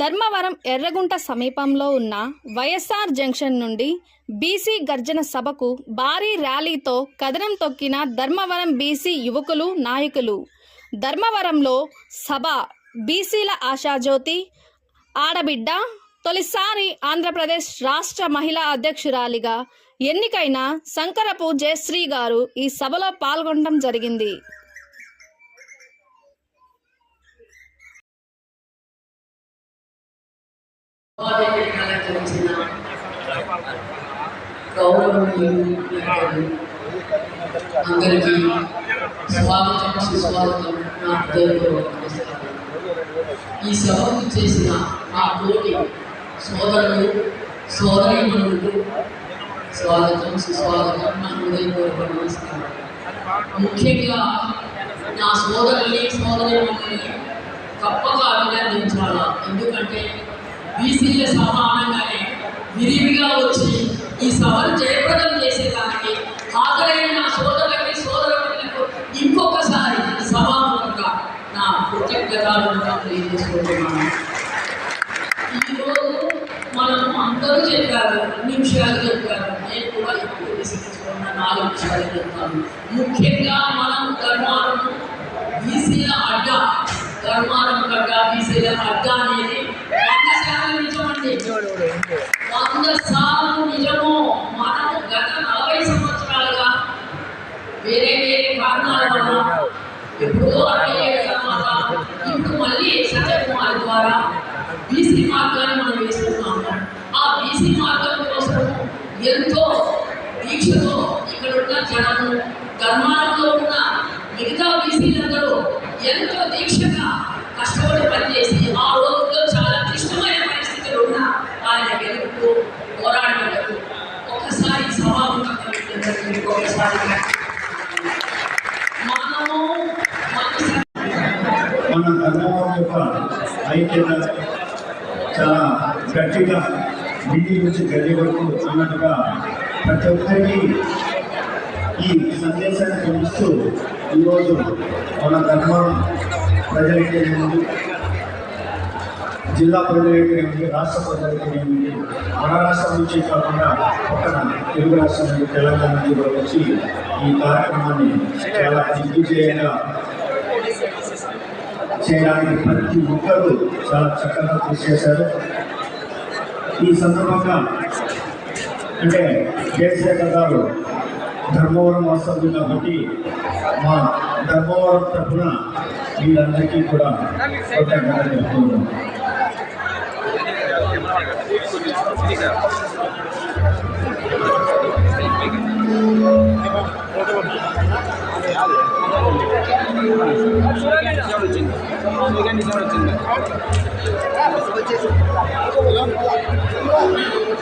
ధర్మవరం ఎర్రగుంట సమీపంలో ఉన్న వైఎస్ఆర్ జంక్షన్ నుండి బీసీ గర్జన సభకు భారీ ర్యాలీతో కథనం తొక్కిన ధర్మవరం బీసీ యువకులు నాయకులు. ధర్మవరంలో సభ బీసీల ఆశాజ్యోతి ఆడబిడ్డ తొలిసారి ఆంధ్రప్రదేశ్ రాష్ట్ర మహిళా అధ్యక్షురాలిగా ఎన్నికైన శంకరపు జయశ్రీ గారు ఈ సభలో పాల్గొనడం జరిగింది. అందరికీ స్వాగతం సుస్వాగతం నా ఈ సభకు చేసిన నా తోటి సోదరులు సోదరీమణులకు స్వాగతం సుస్వాగతం నా హృదయపూర్వక నమస్కారం ముఖ్యంగా నా సోదరుల్ని సోదరీమణుల్ని తప్పక అభినందించాలా? ఎందుకంటే బీసీల సమానంగానే విరివిగా వచ్చి ఈ సభను జయప్రదం చేసేదానికి హాజరైన నా సోదరులకి సోదరులకు ఇంకొకసారి సభాముఖంగా నా కృతజ్ఞతలు తెలియజేసుకుంటున్నాను. ఈరోజు మనం అందరూ చెప్పారు నిమిషాలు చెప్పారు నేను కూడా ఎక్కువ విసిగించుకున్న నాలుగు నిమిషాలు చెప్తాను. ముఖ్యంగా మనం ధర్మాలను బీసీల అడ్డ ధర్మాలను కట్ట బీసీల అడ్డాన్ని వంద శాతం నిజము మనం గత నలభై సంవత్సరాలుగా వేరే వేరే కారణాల వల్ల ఎప్పుడో అరవై ఏళ్ళ తర్వాత ఇప్పుడు మళ్ళీ సత్యకుమార్ ద్వారా బీసీ మార్గాన్ని మనం వేస్తున్నాము. ఆ బీసీ మార్గం కోసం ఎంతో దీక్షతో ఇక్కడ ఉన్న జనము ధర్మాలలో ఉన్న మిగతా బీసీలందరూ ఎంతో దీక్ష మన ధర్మవరం యొక్క ఐక్యత చాలా గట్టిగా ఢిల్లీ నుంచి గల్లీ వరకు అన్నట్టుగా ప్రతి ఒక్కరికి ఈ సందేశాన్ని పంపిస్తూ ఈరోజు మన ధర్మం ప్రజలకి ఏమిటి జిల్లా ప్రజలకి రాష్ట్ర ప్రజలకి ఏమిటి మన రాష్ట్రం నుంచి కాకుండా పక్కన తెలుగు రాష్ట్రం నుంచి తెలంగాణ నుంచి వచ్చి ఈ కార్యక్రమాన్ని చాలా దిగ్విజయంగా చేయడానికి ప్రతి ఒక్కరూ చాలా చక్కగా కృషి చేశారు. ఈ సందర్భంగా అంటే కేసీఆర్ గారు ధర్మవరం వస్తుంది కాబట్టి మా ధర్మవరం తరఫున వీళ్ళందరికీ కూడా కృతజ్ఞతలు చెప్తున్నాం Thank you.